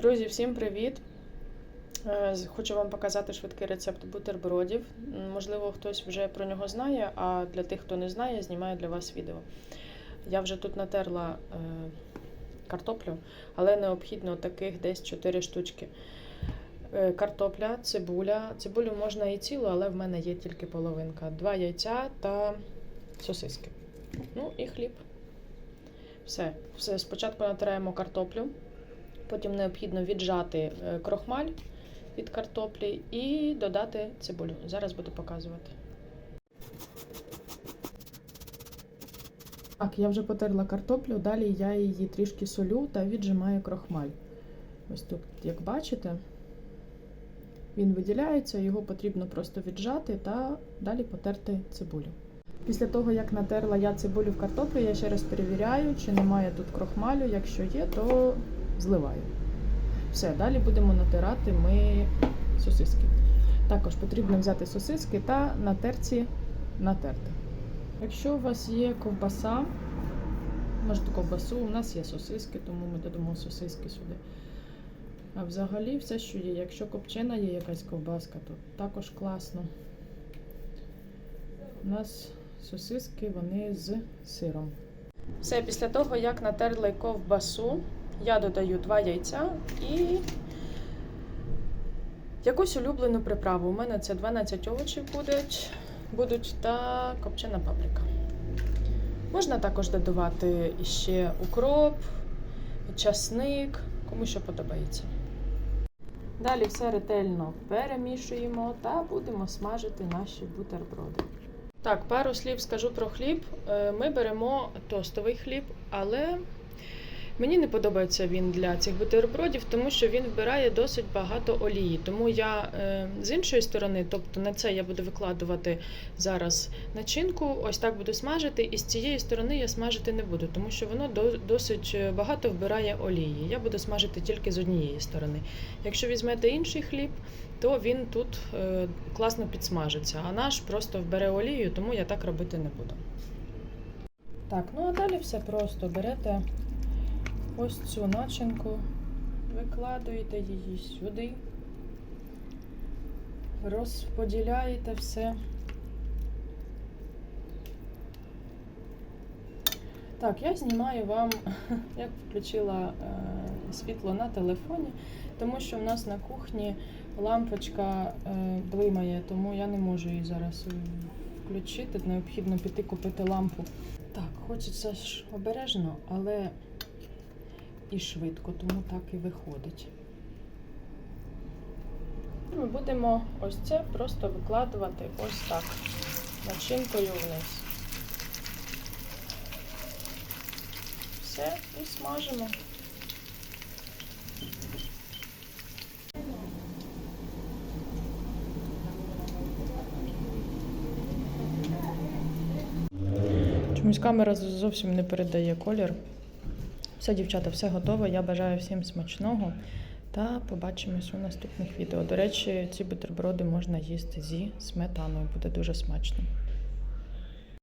Друзі, всім привіт! Е, Хочу вам показати швидкий рецепт бутербродів. Можливо, хтось вже про нього знає, а для тих, хто не знає, знімаю для вас відео. Я вже тут натерла е, картоплю, але необхідно таких десь 4 штучки. Е, Картопля, цибуля. Цибулю можна і цілу, але в мене є тільки половинка. Два яйця та сосиски. Ну і хліб. Все. Все. Спочатку натираємо картоплю. Потім необхідно віджати е, крохмаль від картоплі і додати цибулю. Зараз буду показувати. Так, я вже потерла картоплю, далі я її трішки солю та віджимаю крохмаль. Ось тут, як бачите, він виділяється, його потрібно просто віджати та далі потерти цибулю. Після того, як натерла я цибулю в картоплю, я ще раз перевіряю, чи немає тут крохмалю. Якщо є, то зливаю. Все, далі будемо натирати ми сосиски. Також потрібно взяти сосиски та на терці натерти. Якщо у вас є ковбаса, можете ковбасу, у нас є сосиски, тому ми додамо сосиски сюди. А взагалі все, що є. Якщо копчена є якась ковбаска, то також класно. У нас сосиски вони з сиром. Все, після того, як натерли ковбасу, я додаю два яйця і якусь улюблену приправу. У мене це 12 овочів будуть, будуть та копчена паприка. Можна також додавати ще укроп, часник, кому що подобається. Далі все ретельно перемішуємо та будемо смажити наші бутерброди. Так, пару слів скажу про хліб. Е, Ми беремо тостовий хліб, але мені не подобається він для цих бутербродів, тому що він вбирає досить багато олії. Тому я е, з іншої сторони, тобто на це я буду викладувати зараз начинку, ось так буду смажити, і з цієї сторони я смажити не буду, тому що воно до- досить багато вбирає олії. Я буду смажити тільки з однієї сторони. Якщо візьмете інший хліб, то він тут е, класно підсмажиться, а наш просто вбере олію, тому я так робити не буду. Так, ну а далі все просто берете ось цю начинку, викладуєте її сюди, розподіляєте все. Так, я знімаю вам, як включила е, світло на телефоні, тому що в нас на кухні лампочка е, блимає, тому я не можу її зараз е, включити. Необхідно піти купити лампу. Так, хочеться ж обережно, але і швидко, тому так і виходить. Ми будемо ось це просто викладувати ось так, начинкою вниз. Все, і смажимо. Чомусь камера зовсім не передає колір. Все, дівчата, все готове. Я бажаю всім смачного та побачимось у наступних відео. До речі, ці бутерброди можна їсти зі сметаною, буде дуже смачно.